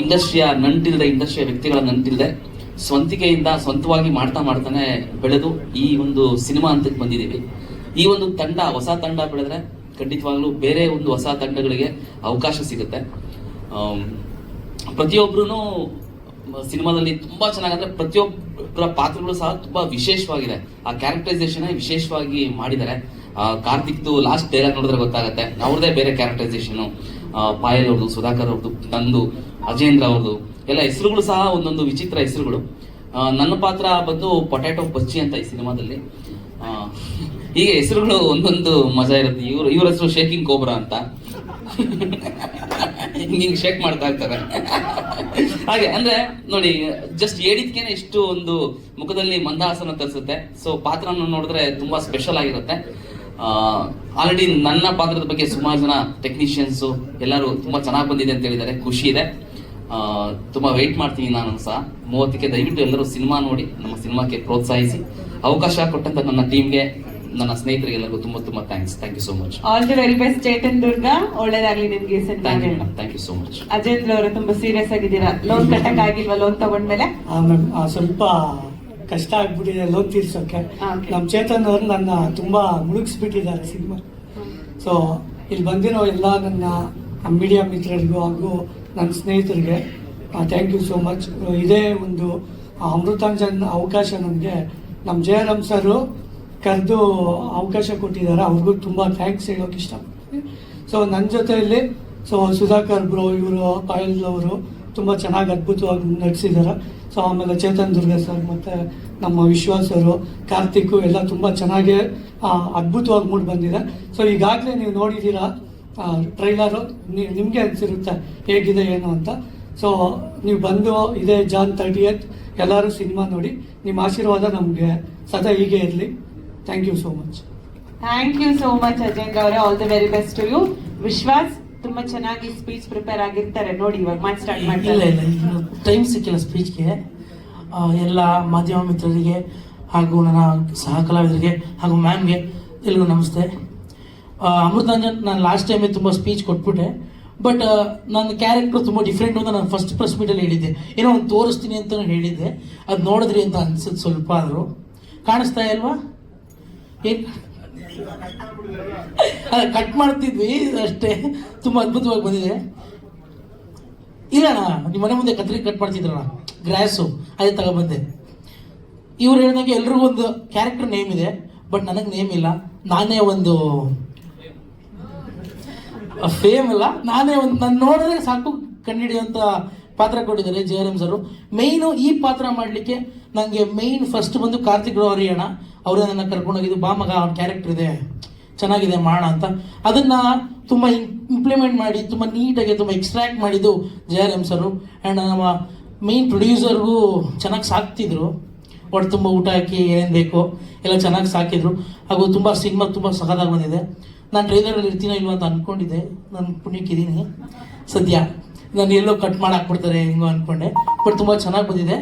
ಇಂಡಸ್ಟ್ರಿಯ ನಂಟಿಲ್ಲದೆ, ಇಂಡಸ್ಟ್ರಿಯ ವ್ಯಕ್ತಿಗಳ ನಂಟಿಲ್ಲದೆ, ಸ್ವಂತಿಕೆಯಿಂದ ಸ್ವಂತವಾಗಿ ಮಾಡ್ತಾ ಮಾಡ್ತಾನೆ ಬೆಳೆದು ಈ ಒಂದು ಸಿನಿಮಾ ಹಂತಕ್ಕೆ ಬಂದಿದ್ದೀವಿ. ಈ ಒಂದು ತಂಡ, ಹೊಸ ತಂಡ ಬೆಳೆದ್ರೆ ಖಂಡಿತವಾಗ್ಲೂ ಬೇರೆ ಒಂದು ಹೊಸ ತಂಡಗಳಿಗೆ ಅವಕಾಶ ಸಿಗುತ್ತೆ. ಪ್ರತಿಯೊಬ್ಬರೂ ಸಿನಿಮಾದಲ್ಲಿ ತುಂಬಾ ಚೆನ್ನಾಗಂದ್ರೆ ಪ್ರತಿಯೊಬ್ಬರ ಪಾತ್ರಗಳು ಸಹ ತುಂಬಾ ವಿಶೇಷವಾಗಿದೆ. ಆ ಕ್ಯಾರೆಕ್ಟರೈಸೇಷನ್ ವಿಶೇಷವಾಗಿ ಮಾಡಿದ್ದಾರೆ. ಕಾರ್ತಿಕ್ದು ಲಾಸ್ಟ್ ಡೈಲಾಗ್ ನೋಡಿದ್ರೆ ಗೊತ್ತಾಗುತ್ತೆ. ಅವ್ರದೇ ಬೇರೆ ಕ್ಯಾರೆಕ್ಟರೈಸೇಷನ್ ಪಾಯಲ್ ಅವ್ರದ್ದು, ಸುಧಾಕರ್ ಅವ್ರದ್ದು ನಂದು ಅಜೇಂದ್ರ ಅವ್ರದ್ದು. ಎಲ್ಲ ಹೆಸರುಗಳು ಸಹ ಒಂದೊಂದು ವಿಚಿತ್ರ ಹೆಸರುಗಳು. ನನ್ನ ಪಾತ್ರ ಬಂದು ಪೊಟ್ಯಾಟೊ ಬಚ್ಚಿ ಅಂತ ಈ ಸಿನಿಮಾದಲ್ಲಿ. ಹೀಗೆ ಹೆಸರುಗಳು ಒಂದೊಂದು ಮಜಾ ಇರುತ್ತೆ. ಇವ್ರ ಇವ್ರ ಹೆಸರು ಶೇಕಿಂಗ್ ಕೋಬ್ರಾ ಅಂತ. ಹಿಂಗ್ ಶೇಕ್ ಮಾಡ್ತಾ ಇರ್ತಾರೆ. ಹಾಗೆ, ಅಂದ್ರೆ ನೋಡಿ ಜಸ್ಟ್ ಹೇಳಿದ್ಕೇನೆ ಇಷ್ಟು ಒಂದು ಮುಖದಲ್ಲಿ ಮಂದಹಾಸನ ತರಿಸುತ್ತೆ. ಸೊ ಪಾತ್ರನ ನೋಡಿದ್ರೆ ತುಂಬಾ ಸ್ಪೆಷಲ್ ಆಗಿರುತ್ತೆ. ಆಲ್ರೆಡಿ ನನ್ನ ಪಾತ್ರದ ಬಗ್ಗೆ ಸುಮಾರು ಜನ ಟೆಕ್ನಿಷಿಯನ್ಸ್ ಎಲ್ಲರೂ ತುಂಬಾ ಚೆನ್ನಾಗಿ ಬಂದಿದೆ ಅಂತ ಹೇಳಿದ್ದಾರೆ. ಖುಷಿ ಇದೆ. ತುಂಬಾ ವೆಯ್ಟ್ ಮಾಡ್ತೀನಿ ನಾನು ಸಹ. ಮೂವತ್ತಕ್ಕೆ ದಯವಿಟ್ಟು ಎಲ್ಲರೂ ಸಿನಿಮಾ ನೋಡಿ ನಮ್ಮ ಸಿನಿಮಾಕ್ಕೆ ಪ್ರೋತ್ಸಾಹಿಸಿ. ಅವಕಾಶ ಕೊಟ್ಟಂತ ನನ್ನ ಟೀಮ್ಗೆ ನನ್ನ ಸ್ನೇಹಿತರಿಗೆ ಎಲ್ಲರಿಗೂ ತುಂಬಾ ತುಂಬಾ thanks thank you so much all the very best Chetan Durga. ಒಳ್ಳೇದಾಗ್ಲಿ ನಿಮ್ಗೆ thank you madam thank you so much Ajendra ಅವರು ತುಂಬಾ ಸೀರಿಯಸ್ ಆಗಿದ್ದೀರಾ? ಲೋನ್ ಕಟ್ಟಕ್ ಆಗಿಲ್ವಾ ಲೋನ್ ತಗೊಂಡ್ಮೇಲೆ? ಆ ಮ್ಯಾಮ್ ಸ್ವಲ್ಪ ಕಷ್ಟ ಆಗ್ಬಿಟ್ಟಿದೆ ಲೋನ್ ತೀರ್ಸೋಕೆ. ನಮ್ಮ ಚೇತನ್ ಅವರು ನನ್ನ ತುಂಬಾ ಮುಳುಗಿಸ್ಬಿಟ್ಟಿದ್ದಾರೆ ಸಿನಿಮಾ. ಸೊ ಇಲ್ಲಿ ಬಂದಿರೋ ಎಲ್ಲ ನನ್ನ ಮೀಡಿಯಾ ಮಿತ್ರರಿಗೂ ಹಾಗೂ ನನ್ನ ಸ್ನೇಹಿತರಿಗೆ ಥ್ಯಾಂಕ್ ಯು ಸೋ ಮಚ್ ಇದೇ ಒಂದು ಅಮೃತಾಂಜನ್ ಅವಕಾಶ ನನಗೆ. ನಮ್ಮ ಜಯರಾಮ್ ಸರು ಕರೆದು ಅವಕಾಶ ಕೊಟ್ಟಿದ್ದಾರೆ. ಅವ್ರಿಗೂ ತುಂಬ ಥ್ಯಾಂಕ್ಸ್ ಹೇಳೋಕೆ ಇಷ್ಟಪಡ್ತೀನಿ. ಸೊ ನನ್ನ ಜೊತೆಯಲ್ಲಿ ಸೊ ಸುಧಾಕರ್ ಬ್ರೋ ಇವರು, ಪಾಯಲ್ ಅವರು ತುಂಬ ಚೆನ್ನಾಗಿ ಅದ್ಭುತವಾಗಿ ನಡೆಸಿದ್ದಾರೆ. ಸೊ ಆಮೇಲೆ ಚೇತನ್ ದುರ್ಗ ಸರ್ ಮತ್ತು ನಮ್ಮ ವಿಶ್ವಾಸ್ ಅವರು, ಕಾರ್ತಿಕ್, ಎಲ್ಲ ತುಂಬ ಚೆನ್ನಾಗೇ ಅದ್ಭುತವಾಗಿ ಮೂಡಿ ಬಂದಿದೆ. ಸೊ ಈಗಾಗಲೇ ನೀವು ನೋಡಿದ್ದೀರಾ ಟ್ರೈಲರು ನಿಮಗೆ ಅನಿಸಿರುತ್ತೆ ಹೇಗಿದೆ ಏನು ಅಂತ. ಸೊ ನೀವು ಬಂದು ಇದೆ ಜಾನ್ ತರ್ಟಿಯತ್ ಎಲ್ಲರೂ ಸಿನಿಮಾ ನೋಡಿ ನಿಮ್ಮ ಆಶೀರ್ವಾದ ನಮಗೆ ಸದಾ ಹೀಗೆ ಇರಲಿ. Thank you so much thank you so much Ajendra ಅವರೇ. All the very best to you Vishwas ತುಂಬಾ ಚೆನ್ನಾಗಿ ಸ್ಪೀಚ್ ಪ್ರಿಪೇರ್ ಆಗಿರ್ತಾರೆ. ನೋಡಿ ಇವಾಗ ಮಾತು ಸ್ಟಾರ್ಟ್ ಇಲ್ಲ ಮಾಡ್ತಾರೆ ಇಲ್ಲ ಇಲ್ಲ. ಟೈಮ್ ಸಿಕ್ಕಿಲ್ಲ ಸ್ಪೀಚ್ಗೆ ಎಲ್ಲ ಮಾಧ್ಯಮ ಮಿತ್ರರಿಗೆ ಹಾಗೂ ನನ್ನ ಸಹ ಕಲಾವಿದರಿಗೆ ಹಾಗೂ ಮ್ಯಾಮ್ಗೆ ಎಲ್ರಿಗೂ ನಮಸ್ತೆ. ಅಮೃತಾಂಜನ್ ನಾನು ಲಾಸ್ಟ್ ಟೈಮೇ ತುಂಬ ಸ್ಪೀಚ್ ಕೊಟ್ಬಿಟ್ಟೆ. ಬಟ್ ನನ್ನ ಕ್ಯಾರೆಕ್ಟರ್ ತುಂಬ ಡಿಫ್ರೆಂಟ್ ಅಂತ ನಾನು ಫಸ್ಟ್ ಪ್ರೆಸ್ ಮೀಟಲ್ಲಿ ಹೇಳಿದ್ದೆ. ಏನೋ ಒಂದು ತೋರಿಸ್ತೀನಿ ಅಂತ ಹೇಳಿದ್ದೆ. ಅದು ನೋಡಿದ್ರಿ ಅಂತ ಅನ್ಸುತ್ತೆ ಸ್ವಲ್ಪ ಆದರೂ. ಕಾಣಿಸ್ತಾ ಇಲ್ವಾ? ಏನು? ಕಟ್ ಮಾಡ್ತಿದ್ವಿ ಅಷ್ಟೇ. ತುಂಬ ಅದ್ಭುತವಾಗಿ ಬಂದಿದೆ. ಇಲ್ಲ ಅಣ್ಣ ನಿಮ್ಮ ಮನೆ ಮುಂದೆ ಕತ್ರಿ ಕಟ್ ಮಾಡ್ತಿದ್ರಣ್ಣ ಗ್ರಾಸು ಅದೇ ತಗೊಬಂದೆ ಇವ್ರು ಹೇಳಿದಾಗ ಎಲ್ರಿಗೂ ಒಂದು ಕ್ಯಾರೆಕ್ಟರ್ ನೇಮ್ ಇದೆ. ಬಟ್ ನನಗೆ ನೇಮ್ ಇಲ್ಲ. ನಾನೇ ಒಂದು ಫೇಮ್ ಅಲ್ಲ ನಾನೇ ಒಂದು ನಾನು ನೋಡಿದ್ರೆ ಸಾಕು ಕಂಡುಹಿಡಿಯುವಂಥ ಪಾತ್ರ ಕೊಟ್ಟಿದ್ದಾರೆ ಜಯರಾಮ್ ಸರ್ ಮೈನು ಈ ಪಾತ್ರ ಮಾಡಲಿಕ್ಕೆ ನನಗೆ ಮೈನ್ ಫಸ್ಟ್ ಬಂದು ಕಾರ್ತಿಕ್ ಹರಿಯಣ ಅವರೇ ನನ್ನ ಕರ್ಕೊಂಡೋಗಿದ್ದು ಬಾ ಮಗ, ಅವ್ನ ಕ್ಯಾರೆಕ್ಟರ್ ಇದೆ. ಚೆನ್ನಾಗಿದೆ, ಮಾಡ ಅಂತ. ಅದನ್ನ ತುಂಬ ಇಂಪ್ಲಿಮೆಂಟ್ ಮಾಡಿ, ತುಂಬ ನೀಟಾಗಿ ತುಂಬ ಎಕ್ಸ್ಟ್ರಾಕ್ಟ್ ಮಾಡಿದ್ದು ಜಯರಾಮ್ ಸರ್ ಆ್ಯಂಡ್ ನಮ್ಮ ಮೇನ್ ಪ್ರೊಡ್ಯೂಸರ್ಗೂ ಚೆನ್ನಾಗಿ ಸಾಕ್ತಿದ್ರು. ಒಟ್ಟು ತುಂಬ ಊಟ ಹಾಕಿ ಏನೇನು ಬೇಕೋ ಎಲ್ಲ ಚೆನ್ನಾಗಿ ಸಾಕಿದ್ರು. ಹಾಗೂ ತುಂಬ ಸಿನಿಮಾ ತುಂಬ ಸಖತ್ತಾಗಿ ಬಂದಿದೆ. ನಾನು ಟ್ರೈಲರಲ್ಲಿ ಇರ್ತೀನೋ ಇಲ್ವೋ ಅಂತ ಅಂದ್ಕೊಂಡಿದ್ದೆ ನಾನು ಪುಣ್ಯಕ್ಕಿದ್ದೀನಿ ಸದ್ಯ. ನಾನು ಎಲ್ಲೋ ಕಟ್ ಮಾಡಿ ಹಾಕ್ಬಿಡ್ತಾರೆ ಹಿಂಗೋ ಅಂದ್ಕೊಂಡೆ ಬಟ್ ತುಂಬ ಚೆನ್ನಾಗಿ ಬಂದಿದೆ.